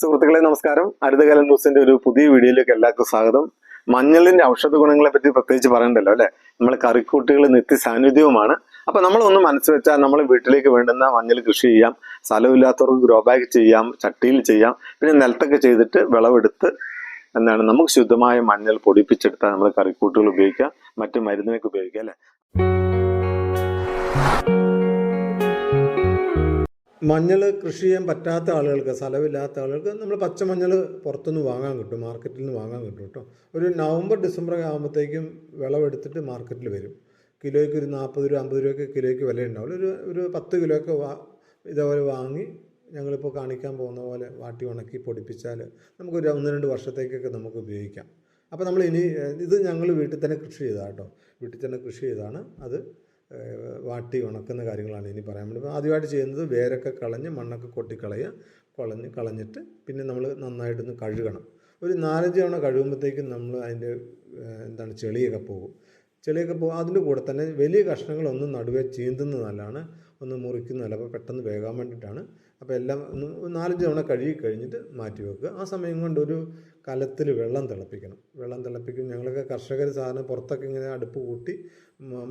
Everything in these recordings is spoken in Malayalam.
സുഹൃത്തുക്കളെ നമസ്കാരം. ഹരിതകല ന്യൂസിന്റെ ഒരു പുതിയ വീഡിയോയിലേക്ക് എല്ലാവർക്കും സ്വാഗതം. മഞ്ഞളിന്റെ ഔഷധ ഗുണങ്ങളെ പറ്റി പ്രത്യേകിച്ച് പറയണ്ടല്ലോ അല്ലെ? നമ്മൾ കറിക്കൂട്ടുകൾ നിത്യ സാന്നിധ്യവുമാണ്. അപ്പൊ നമ്മൾ ഒന്ന് മനസ്സ് വെച്ചാൽ നമ്മൾ വീട്ടിലേക്ക് വേണ്ടുന്ന മഞ്ഞൾ കൃഷി ചെയ്യാം സ്ഥലമില്ലാത്തവർക്ക് ഗ്രോ ബാഗ് ചെയ്യാം ചട്ടിയിൽ ചെയ്യാം പിന്നെ നിലത്തൊക്കെ ചെയ്തിട്ട് വിളവെടുത്ത് എന്താണ് നമുക്ക് ശുദ്ധമായ മഞ്ഞൾ പൊടിപ്പിച്ചെടുത്താൽ നമ്മൾ കറിക്കൂട്ടുകൾ ഉപയോഗിക്കാം മറ്റു മരുന്നിനൊക്കെ ഉപയോഗിക്കാം അല്ലെ? മഞ്ഞൾ കൃഷി ചെയ്യാൻ പറ്റാത്ത ആളുകൾക്ക് സ്ഥലമില്ലാത്ത ആളുകൾക്ക് നമ്മൾ പച്ചമഞ്ഞൾ പുറത്തുനിന്ന് വാങ്ങാൻ കിട്ടും മാർക്കറ്റിൽ നിന്ന് വാങ്ങാൻ കിട്ടും കേട്ടോ. ഒരു നവംബർ ഡിസംബർ ആകുമ്പോഴത്തേക്കും വിളവെടുത്തിട്ട് മാർക്കറ്റിൽ വരും. കിലോയ്ക്ക് ഒരു നാൽപ്പത് രൂപ അമ്പത് രൂപയ്ക്ക് കിലോയ്ക്ക് വില ഉണ്ടാവില്ല ഒരു ഒരു പത്ത് കിലോയൊക്കെ വാ ഇതേപോലെ വാങ്ങി ഞങ്ങളിപ്പോൾ കാണിക്കാൻ പോകുന്ന പോലെ വാട്ടി ഉണക്കി പൊടിപ്പിച്ചാൽ നമുക്കൊരു ഒന്ന് രണ്ട് വർഷത്തേക്കൊക്കെ നമുക്ക് ഉപയോഗിക്കാം. അപ്പോൾ നമ്മൾ ഇനി ഇത് ഞങ്ങൾ വീട്ടിൽ തന്നെ കൃഷി ചെയ്തതാണ് കേട്ടോ. വീട്ടിൽ തന്നെ കൃഷി ചെയ്താണ് അത്. വാട്ടി ഉണക്കുന്ന കാര്യങ്ങളാണ് ഇനി പറയാൻ വേണ്ടി. ആദ്യമായിട്ട് ചെയ്യുന്നത് വേരൊക്കെ കളഞ്ഞ് മണ്ണൊക്കെ കൊട്ടിക്കളയുക കളഞ്ഞ് കളഞ്ഞിട്ട് പിന്നെ നമ്മൾ നന്നായിട്ടൊന്ന് കഴുകണം. ഒരു നാലഞ്ച് തവണ കഴുകുമ്പോഴത്തേക്കും നമ്മൾ അതിന്റെ എന്താണ് ചെളിയൊക്കെ പോകും. ചെളിയൊക്കെ പോകും. അതിന്റെ കൂടെ തന്നെ വലിയ കഷ്ണങ്ങളൊന്നും നടുവേ ചീന്തുന്നത് നല്ലതാണ്. ഒന്ന് മുറിക്കുന്നതല്ല അപ്പോൾ പെട്ടെന്ന് വേകാൻ വേണ്ടിയിട്ടാണ് അപ്പോൾ എല്ലാം ഒന്ന് നാലഞ്ച് തവണ കഴുകി കഴിഞ്ഞിട്ട് മാറ്റി വെക്കുക. ആ സമയം കൊണ്ട് ഒരു കലത്തിൽ വെള്ളം തിളപ്പിക്കണം. വെള്ളം തിളപ്പിക്കും. ഞങ്ങളൊക്കെ കർഷകർ സാധാരണ പുറത്തൊക്കെ ഇങ്ങനെ അടുപ്പ് കൂട്ടി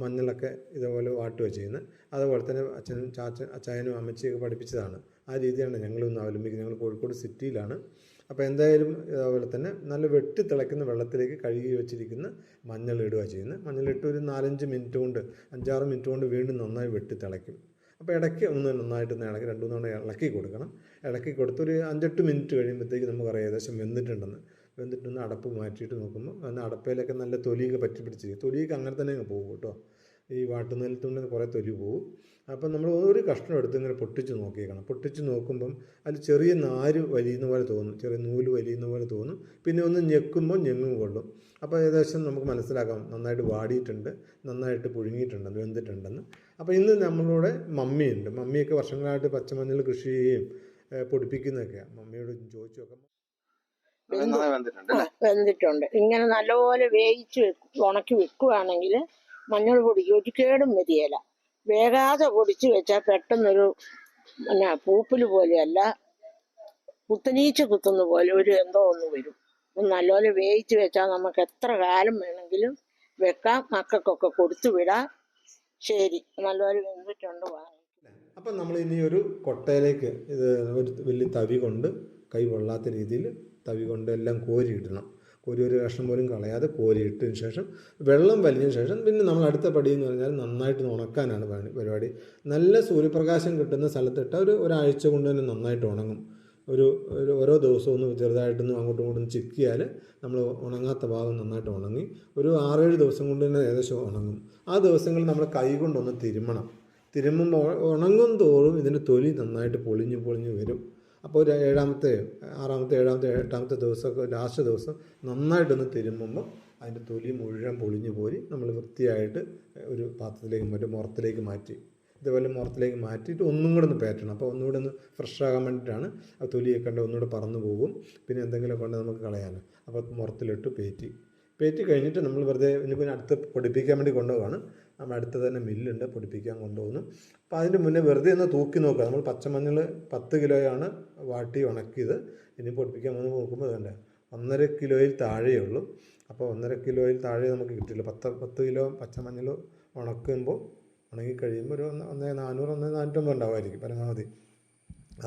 മഞ്ഞളൊക്കെ ഇതേപോലെ വാട്ടുക ചെയ്യുന്നത്. അതുപോലെ തന്നെ അച്ഛനും ചാച്ചൻ അച്ചായനും അമ്മച്ചിയൊക്കെ പഠിപ്പിച്ചതാണ്. ആ രീതിയാണ് ഞങ്ങളൊന്ന് അവലംബിക്കുന്നത്. ഞങ്ങൾ കോഴിക്കോട് സിറ്റിയിലാണ്. അപ്പോൾ എന്തായാലും അതുപോലെ തന്നെ നല്ല വെട്ടി തിളയ്ക്കുന്ന വെള്ളത്തിലേക്ക് കഴുകി വെച്ചിരിക്കുന്ന മഞ്ഞൾ ഇടുക ചെയ്യുന്നത്. മഞ്ഞളിട്ട് ഒരു നാലഞ്ച് മിനിറ്റ് കൊണ്ട് അഞ്ചാറ് മിനിറ്റ് കൊണ്ട് വീണ്ടും നന്നായി വെട്ടി തിളയ്ക്കും. അപ്പോൾ ഇടയ്ക്ക് ഒന്ന് നന്നായിട്ട് ഇളക്കി രണ്ട് മൂന്ന് തവണ ഇളക്കി കൊടുക്കണം. ഇളക്കി കൊടുത്ത് ഒരു അഞ്ചെട്ട് മിനിറ്റ് കഴിയുമ്പോഴത്തേക്ക് നമുക്കറിയാം ഏകദേശം വെന്തിട്ടുണ്ടെന്ന്. വെന്തിട്ടൊന്ന് അടപ്പ് മാറ്റിയിട്ട് നോക്കുമ്പോൾ അന്ന് അടപ്പയിലൊക്കെ നല്ല തൊലിയൊക്കെ പറ്റി പിടിച്ച് തൊലിയൊക്കെ അങ്ങനെ തന്നെ അങ്ങ് പോകും കേട്ടോ. ഈ വാട്ടുനിലത്തുകൊണ്ട് കുറേ തൊലി പോകും അപ്പം നമ്മൾ ഒരു കഷ്ണം എടുത്ത് ഇങ്ങനെ പൊട്ടിച്ച് നോക്കിയേക്കണം. പൊട്ടിച്ച് നോക്കുമ്പം അതിൽ ചെറിയ നാര് വലിയുന്ന പോലെ തോന്നും. ചെറിയ നൂൽ വലിയുന്ന പോലെ തോന്നും. പിന്നെ ഒന്ന് ഞെക്കുമ്പോൾ ഞെങ്ങും കൊള്ളും. അപ്പോൾ ഏകദേശം നമുക്ക് മനസ്സിലാക്കാം. നന്നായിട്ട് വാടിയിട്ടുണ്ട്. നന്നായിട്ട് പുഴുങ്ങിയിട്ടുണ്ടെന്ന് വെന്തിട്ടുണ്ടെന്ന്. അപ്പോൾ ഇന്ന് നമ്മളുടെ മമ്മിയുണ്ട്. മമ്മിയൊക്കെ വർഷങ്ങളായിട്ട് പച്ചമഞ്ഞൾ കൃഷി ചെയ്യുകയും പൊടിപ്പിക്കുന്നതൊക്കെയാണ് മമ്മിയോട് ചോദിച്ചു നോക്കാം. വെന്തിട്ടുണ്ട്. ഇങ്ങനെ നല്ലപോലെ വേവിച്ച് വെക്കും ഉണക്കി വെക്കുകയാണെങ്കിൽ മഞ്ഞൾ പൊടി ഒരു കേടും വരികയില്ല വേകാതെ പൊടിച്ച് വെച്ചാൽ പെട്ടെന്നൊരു പിന്നെ പൂപ്പൽ പോലെയല്ല കുത്തനീച്ച് കുത്തുന്ന പോലെ ഒരു എന്തോ ഒന്ന് വരും. നല്ലപോലെ വേവിച്ച് വെച്ചാൽ നമുക്ക് എത്ര കാലം വേണമെങ്കിലും വെക്കാം മക്കൾക്കൊക്കെ കൊടുത്തു വിടാം. ശരി നല്ലപോലെ വെന്തിട്ടുണ്ട് അപ്പം നമ്മൾ ഇനി ഒരു കൊട്ടയിലേക്ക് ഇത് ഒരു വലിയ തവി കൊണ്ട് കൈ കൊള്ളാത്ത രീതിയിൽ തവി കൊണ്ട് എല്ലാം കോരിയിടണം. കോരി ഒരു കഷ്ണം പോലും കളയാതെ കോരിയിട്ടതിന് ശേഷം വെള്ളം വലിഞ്ഞതിന് ശേഷം പിന്നെ നമ്മൾ അടുത്ത പടി എന്ന് പറഞ്ഞാൽ നന്നായിട്ട് ഉണക്കാനാണ് പരിപാടി. നല്ല സൂര്യപ്രകാശം കിട്ടുന്ന സ്ഥലത്തിട്ട് ഒരു ഒരാഴ്ച കൊണ്ട് തന്നെ നന്നായിട്ട് ഉണങ്ങും. ഒരു ഒരു ഓരോ ദിവസവും ഒന്ന് ചെറുതായിട്ടൊന്നും അങ്ങോട്ടും ഇങ്ങോട്ടും ചിക്കിയാൽ നമ്മൾ ഉണങ്ങാത്ത ഭാഗം നന്നായിട്ട് ഉണങ്ങി ഒരു ആറേഴ് ദിവസം കൊണ്ട് തന്നെ ഏകദേശം ഉണങ്ങും. ആ ദിവസങ്ങളിൽ നമ്മൾ കൈ കൊണ്ടൊന്ന് തിരുമ്മണം തിരുമ്മുമ്പോൾ ഉണങ്ങും തോറും ഇതിന്റെ തൊലി നന്നായിട്ട് പൊളിഞ്ഞ് പൊളിഞ്ഞ് വരും. അപ്പോൾ ഒരു ഏഴാമത്തെ ആറാമത്തെ ഏഴാമത്തെ എട്ടാമത്തെ ദിവസമൊക്കെ ലാസ്റ്റ് ദിവസം നന്നായിട്ടൊന്ന് തിരുമ്മുമ്പോൾ അതിന്റെ തൊലി മുഴുവൻ പൊളിഞ്ഞു പോയി. നമ്മൾ വൃത്തിയായിട്ട് ഒരു പാത്രത്തിലേക്ക് മറ്റേ മുറത്തിലേക്ക് മാറ്റി. ഇതേപോലെ മുറത്തിലേക്ക് മാറ്റിയിട്ട് ഒന്നും കൂടെ ഒന്ന് പേറ്റണം. അപ്പോൾ ഒന്നുകൂടെ ഒന്ന് ഫ്രഷ് വേണ്ടിയിട്ടാണ് ആ തൊലിയൊക്കെ കണ്ട് ഒന്നുകൂടെ പറന്നു പോകും. പിന്നെ എന്തെങ്കിലുമൊക്കെ കൊണ്ട് നമുക്ക് കളയാൻ. അപ്പോൾ മുറത്തിലിട്ട് പേറ്റി. പേറ്റി കഴിഞ്ഞിട്ട് നമ്മൾ വെറുതെ ഇനിയിപ്പോൾ അടുത്ത് പൊടിപ്പിക്കാൻ വേണ്ടി കൊണ്ടുപോവാണ്. നമ്മൾ അടുത്ത് തന്നെ മില്ലുണ്ട് പൊടിപ്പിക്കാൻ കൊണ്ടുപോകുന്നു അപ്പോൾ അതിന്റെ മുന്നേ വെറുതെ ഒന്ന് തൂക്കി നോക്കുക. നമ്മൾ പച്ചമഞ്ഞൾ പത്ത് കിലോയാണ് വാട്ടി ഉണക്കിയത്. ഇനി പൊടിപ്പിക്കാൻ വന്ന് നോക്കുമ്പോൾ വേണ്ട ഒന്നര കിലോയിൽ താഴെയേ ഉള്ളൂ. അപ്പോൾ ഒന്നര കിലോയിൽ താഴെ നമുക്ക് കിട്ടില്ല. പത്ത് പത്ത് കിലോ പച്ചമഞ്ഞൾ ഉണക്കുമ്പോൾ ഉണങ്ങി കഴിയുമ്പോൾ ഒരു ഒന്ന് ഒന്നേ നാനൂറ് ഒന്നേ നാനൂറ്റമ്പത് ഉണ്ടാവുമായിരിക്കും പരമാവധി.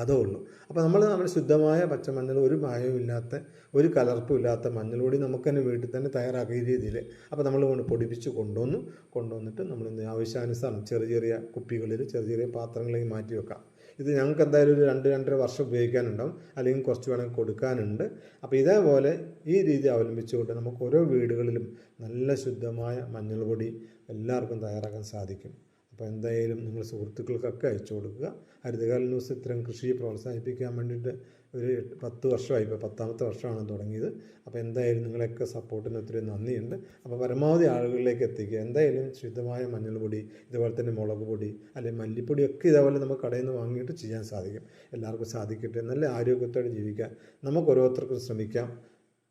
അതേ ഉള്ളൂ. അപ്പോൾ നമ്മൾ നമ്മുടെ ശുദ്ധമായ പച്ചമഞ്ഞൾ ഒരു മായവും ഇല്ലാത്ത ഒരു കലർപ്പും ഇല്ലാത്ത മഞ്ഞൾ കൂടി നമുക്ക് തന്നെ വീട്ടിൽ തന്നെ തയ്യാറാക്കിയ രീതിയിൽ അപ്പോൾ നമ്മൾ കൊണ്ട് പൊടിപ്പിച്ച് കൊണ്ടുവന്നു. കൊണ്ടുവന്നിട്ട് നമ്മൾ ആവശ്യാനുസരണം ചെറിയ ചെറിയ കുപ്പികളിൽ ചെറിയ ചെറിയ പാത്രങ്ങളിലേക്ക് മാറ്റി വെക്കാം. ഇത് ഞങ്ങൾക്ക് എന്തായാലും ഒരു രണ്ട് രണ്ടര വർഷം ഉപയോഗിക്കാനുണ്ടാവും. അല്ലെങ്കിൽ കുറച്ച് വേണമെങ്കിൽ കൊടുക്കാനുണ്ട്. അപ്പോൾ ഇതേപോലെ ഈ രീതി അവലംബിച്ചുകൊണ്ട് നമുക്ക് ഓരോ വീടുകളിലും നല്ല ശുദ്ധമായ മഞ്ഞൾ പൊടി എല്ലാവർക്കും തയ്യാറാക്കാൻ സാധിക്കും. അപ്പോൾ എന്തായാലും നിങ്ങൾ സുഹൃത്തുക്കൾക്കൊക്കെ അയച്ചു കൊടുക്കുക. ഹരിതകാല ന്യൂസ് ഇത്തരം കൃഷിയെ പ്രോത്സാഹിപ്പിക്കാൻ വേണ്ടിയിട്ട് ഒരു പത്ത് വർഷമായി. ഇപ്പോൾ പത്താമത്തെ വർഷമാണ് തുടങ്ങിയത്. അപ്പോൾ എന്തായാലും നിങ്ങളെയൊക്കെ സപ്പോർട്ടിന് ഒത്തിരി നന്ദിയുണ്ട്. അപ്പോൾ പരമാവധി ആളുകളിലേക്ക് എത്തിക്കുക. എന്തായാലും ശുദ്ധമായ മഞ്ഞൾ പൊടി ഇതുപോലെ തന്നെ മുളക് പൊടി അല്ലെങ്കിൽ മല്ലിപ്പൊടി ഒക്കെ ഇതേപോലെ നമുക്ക് കടയിൽ നിന്ന് വാങ്ങിയിട്ട് ചെയ്യാൻ സാധിക്കും. എല്ലാവർക്കും സാധിക്കട്ടെ. നല്ല ആരോഗ്യത്തോടെ ജീവിക്കാം നമുക്ക് ഓരോരുത്തർക്കും ശ്രമിക്കാം.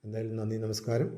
എന്തായാലും നന്ദി നമസ്കാരം.